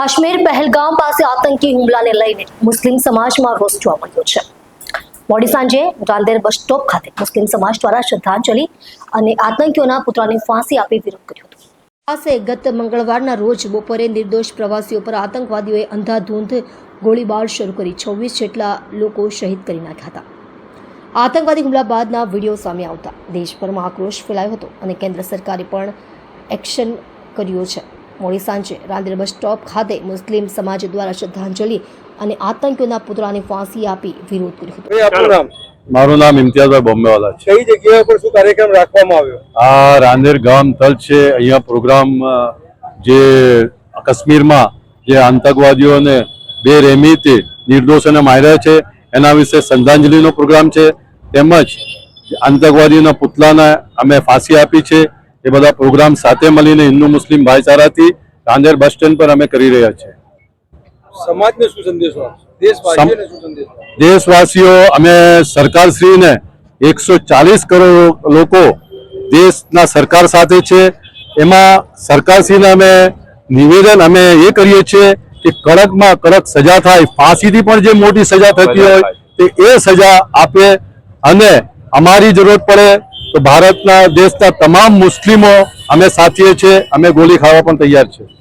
કાશ્મીર પહેલગામ પાસે આતંકી હુમલાને લઈને મુસ્લિમ સમાજમાં રોષ જોવા મળ્યો છે. મોડી સાંજે રાંદેર બસ સ્ટોપ ખાતે મુસ્લિમ સમાજ દ્વારા શ્રદ્ધાંજલિ અને આતંકીઓના પુત્રને ફાંસી આપી વિરોધ કર્યો હતો. પાસે ગત મંગળવારના રોજ બપોરે નિર્દોષ પ્રવાસીઓ પર આતંકવાદીઓએ અંધાધૂંધ ગોળીબાર શરૂ કરી છવ્વીસ જેટલા લોકો શહીદ કરી નાખ્યા હતા. આતંકવાદી હુમલા બાદના વીડિયો સામે આવતા. દેશભરમાં આક્રોશ ફેલાયો હતો અને કેન્દ્ર સરકારે પણ એક્શન કર્યો છે. મોડી સાંજે રાંદેર બસ સ્ટોપ ખાતે મુસ્લિમ સમાજ દ્વારા શ્રદ્ધાંજલિ અને આતંકીઓના પુતળાને ફાંસી આપી વિરોધ કર્યો હતો. નામ? મારું નામ ઇમ્તિયાઝભાઈ બોમ્બેવાલા છે. કઈ જગ્યા પર શું કાર્યક્રમ રાખવામાં આવ્યો? આ રાંદેર ગામ તલ છે. અહીંયા પ્રોગ્રામ જે કાશ્મીરમાં જે આતંકવાદીઓને બે બેરહેમીથી નિર્દોષોને માર્યા છે એના વિશે શ્રદ્ધાંજલિનો પ્રોગ્રામ છે. તેમજ આતંકવાદીઓના પુતલાને અમે ફાંસી આપી છે. એ બધા પ્રોગ્રામ સાથે મળીને હિન્દુ મુસ્લિમ ભાઈચારાથી રાંદેર બસ સ્ટેન્ડ પર અમે કરી રહ્યા છીએ. સમાજને શું સંદેશો? દેશવાસીઓ અમે સરકારશ્રીને એકસો ચાલીસ કરોડ લોકો દેશના સરકાર સાથે છે. એમાં સરકારશ્રીને અમે નિવેદન અમે એ કરીએ છીએ કે કડકમાં કડક સજા થાય. ફાંસીથી પણ જે મોટી સજા થતી હોય તે એ સજા આપે અને અમારી જરૂરત પડે તો ભારતના દેશના તમામ મુસ્લિમો અમે સાથીએ છીએ અમે ગોળી ખાવા પણ તૈયાર છે